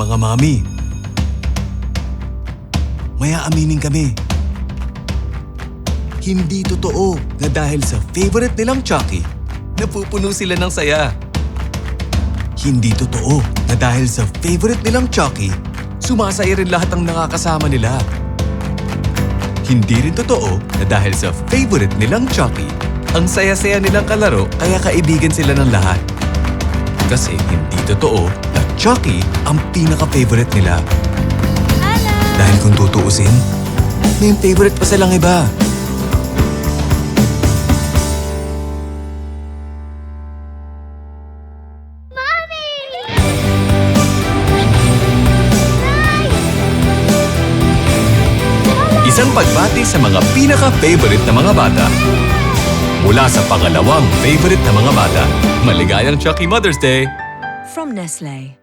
mga mami. Maya aminin kami. Hindi totoo na dahil sa favorite nilang Chucky, napupuno sila ng saya. Hindi totoo na dahil sa favorite nilang Chucky, sumasaya rin lahat ng nakakasama nila. Hindi rin totoo na dahil sa favorite nilang Chucky, ang saya-saya nilang kalaro kaya kaibigan sila ng lahat. Kasi hindi totoo Chucky ang pinaka-favorite nila. Dahil kung tutuusin, may favorite pa silang iba. Isang pagbati sa mga pinaka-favorite na mga bata. Mula sa pangalawang favorite na mga bata, maligayang Chucky Mother's Day! From Nestle.